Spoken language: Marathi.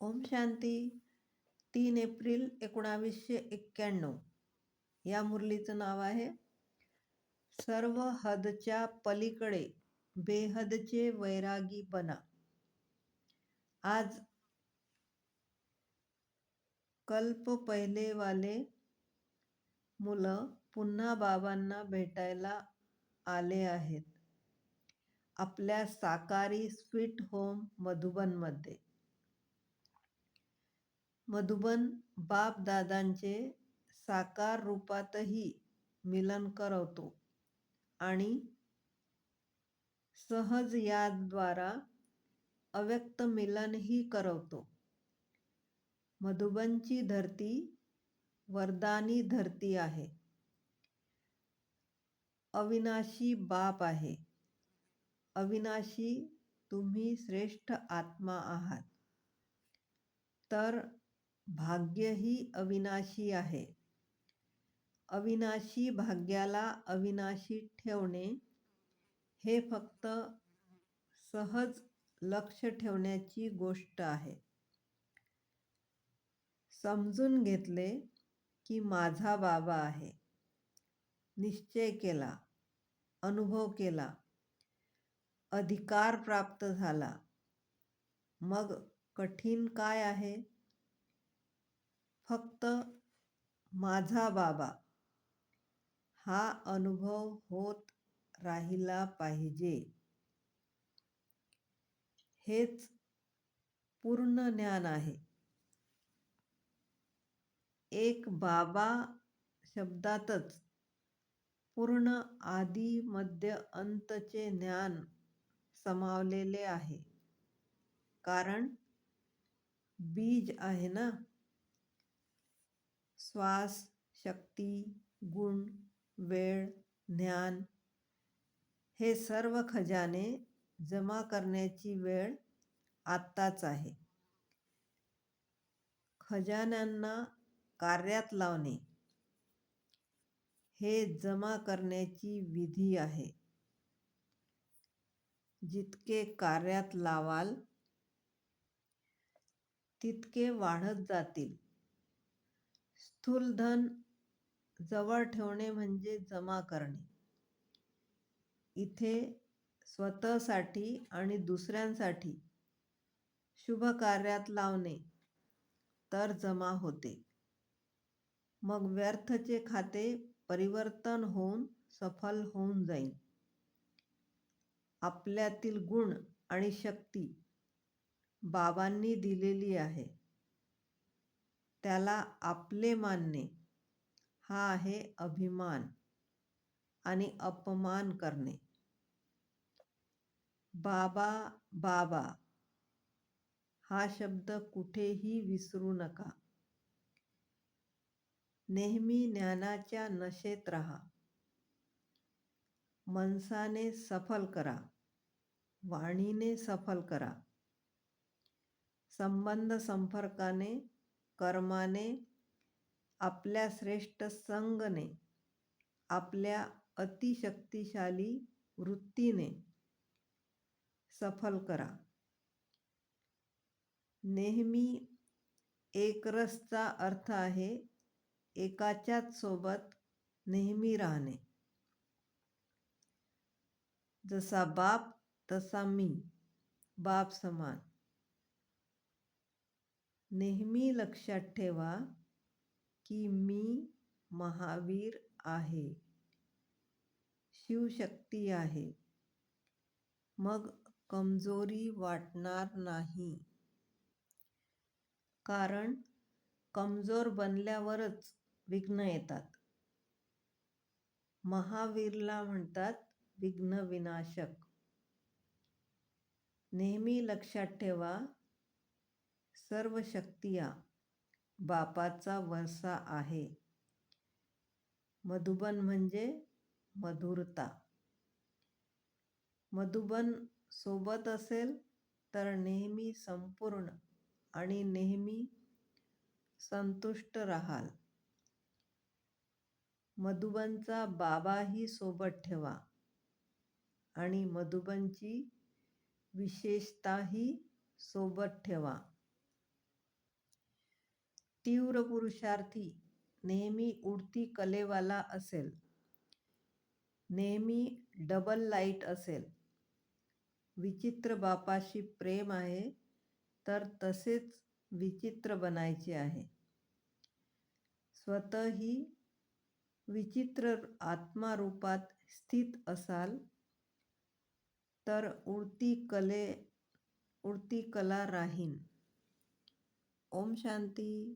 ओम शांती. तीन एप्रिल एकोणावीसशे एक्क्याण्णव. या मुरलीचं नाव आहे सर्व हदच्या पलीकडे बेहदचे वैरागी बना. आज कल्प पहिलेवाले मुलं पुन्हा बाबांना भेटायला आले आहेत. आपल्या साकारी स्वीट होम मधुबनमध्ये. मधुबन बापदादांचे साकार रूपातही मिलन करवतो आणि सहज याद्वारा अव्यक्त मिलनही करवतो. मधुबनची धरती वरदानी धरती आहे. अविनाशी बाप आहे. अविनाशी तुम्ही श्रेष्ठ आत्मा आहात. तर भाग्यही अविनाशी आहे. अविनाशी भाग्याला अविनाशी ठेवणे हे फक्त सहज लक्ष ठेवण्याची गोष्ट आहे. समजून घेतले की माझा बाबा आहे. निश्चय केला अनुभव केला अधिकार प्राप्त झाला. मग कठीण काय आहे? फक्त माझा बाबा. हा अनुभव होत राहिला पाहिजे. हेच पूर्ण ज्ञान आहे. एक बाबा शब्दातच पूर्ण आदी मध्य अंतचे ज्ञान समावलेले आहे. कारण बीज आहे ना? श्वास शक्ती गुण वेळ ज्ञान हे सर्व खजाने जमा करण्याची वेळ आत्ताच आहे. खजान्यांना कार्यात लावणे हे जमा करण्याची विधी आहे. जितके कार्यात लावाल तितके वाढत जातील. स्थूलधन जवळ ठेवणे म्हणजे जमा करणे. इथे स्वतःसाठी आणि दुसऱ्यांसाठी शुभ कार्यात लावणे तर जमा होते. मग व्यर्थचे खाते परिवर्तन होऊन सफल होऊन जाईल. आपल्यातील गुण आणि शक्ती बाबांनी दिलेली आहे. त्याला आपले मानणे हा आहे अभिमान आणि अपमान करणे. बाबा बाबा हा शब्द कुठेही विसरू नका. नेहमी ज्ञानाच्या नशेत राहा. मनसाने सफल करा. वाणीने सफल करा. संबंध संपर्काने कर्माने आपल्या श्रेष्ठ संगने आपल्या अतिशक्तिशाली वृत्तीने सफल करा. नेहमी एकरसचा अर्थ आहे एकाच्याच सोबत नेहमी राहणे. जसा बाप तसा मी बाप समान. नेहमी लक्षात ठेवा की मी महावीर आहे. शिवशक्ती आहे. मग कमजोरी वाटणार नाही. कारण कमजोर बनल्यावरच विघ्न येतात. महावीरला म्हणतात विघ्न विनाशक नेहमी लक्षात ठेवा सर्व शक्तिया बापाचा वरसा आहे. मधुबन म्हणजे मधुरता. मधुबन सोबत असेल तर नेहमी संपूर्ण आणि नेहमी संतुष्ट राहाल. मधुबनचा बाबाही सोबत ठेवा आणि मधुबनची विशेषताही सोबत ठेवा. तीव्र पुरुषार्थी नेहमी उडती कलेवाला असेल. नेहमी डबल लाइट असेल. विचित्र बापाशी प्रेम आहे तर तसेच विचित्र बनायचे आहे. स्वतःही विचित्र आत्मारूपात स्थित असाल तर उडती कले उडती कला राहीन. ओम शांती.